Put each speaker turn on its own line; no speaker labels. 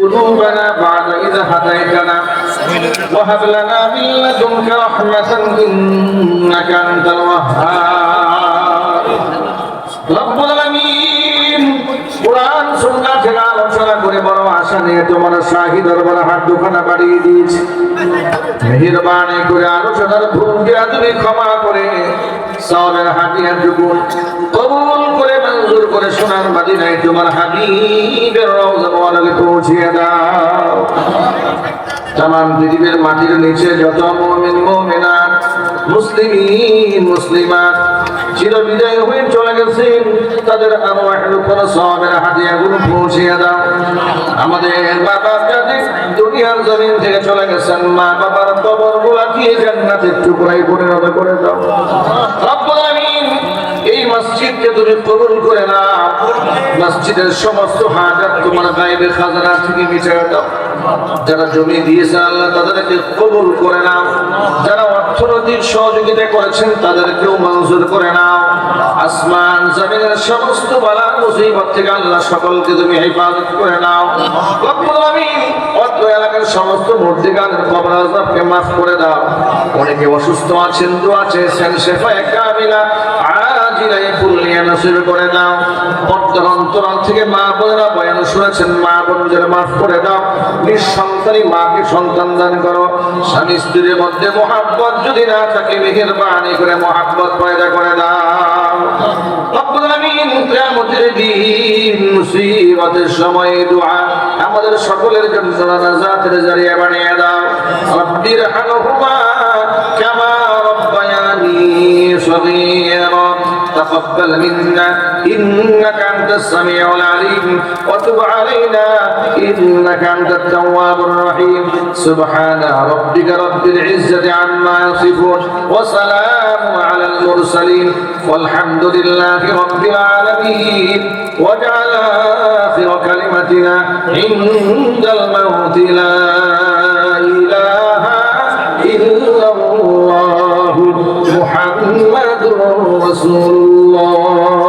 قلوبنا بعد إذ هديتنا وهب لنا من لدنك رحمة إنك أنت الوهاب رب العالمين কোরআন সুন্নাহ থেকে আলোচনা করে বড় আশা নিয়ে তোমার শাহী দরবারে হাত দুখানা বাড়িয়ে দিয়েছি মেহেরবানি করে আলোচনার ভুলকে তুমি ক্ষমা করে সবের হাতিয়ার টুকুন কবুল করে মঞ্জুর করে সোনার মাদিনায় তোমার হাবিবের রওজা মোবারকে পৌঁছিয়ে দাও। তাম পৃথিবীর মাটির নিচে যত মুমিন, মুমিনাত, মুসলিমিন, মুসলিমাত চির বিজয় হয়ে চলে গেছেন, তাদের আরওয়াহের উপর সবের হাদিয়াগুলো পৌঁছিয়ে দাও। আমাদের বাবা যাদের দুনিয়ার জমিন থেকে চলে গেছেন, মা বাবার কবর গুলাকে জান্নাতের টুকরাই পরিণত করে দাও। এই মসজিদকে তুমি কবুল করে নাও। মসজিদের সমস্ত হাজার তোমার খাজানা থেকে দাও। যারা জমি দিয়েছে আল্লাহ তাদেরকে কবুল করে নাও। যারা অর্থনৈতিক সহযোগিতা করেছেন তাদেরকেও মঞ্জুর করে নাও। আসমান, জমিনের সমস্ত বালা মুসিবত থেকে আল্লাহ সকলকে তুমি হেফাজত করে নাও। রব্বুল এলাকার সমস্ত মূর্তিগানের কবর আযাবকে মাফ করে দাও। অনেকে অসুস্থ আছেন নসিব করে দাও। পর্দার অন্তরাল থেকে মা বোনেরা সন্তান দান করো। স্বামী স্ত্রীর মধ্যে মহাব্বত যদি না থাকে, মেহেরবানি করে মহাব্বত পয়দা করে দাও। রব্বুল আমিন কিয়ামতের দিন মুসিবতের সময়ে দোয়া আমাদের সকলের জন্য নাজাতের জারিয়া বানিয়ে দাও। রব্বির হানুমা কামা রব্বায়ানি সগীরা। تقبل منا إنك أنت السميع العليم. وتب علينا إنك أنت التواب الرحيم. سبحان ربك رب العزة عما يصفون وسلام على المرسلين. والحمد لله رب العالمين. واجعل آخر كلمتنا عند الموت لا رسول الله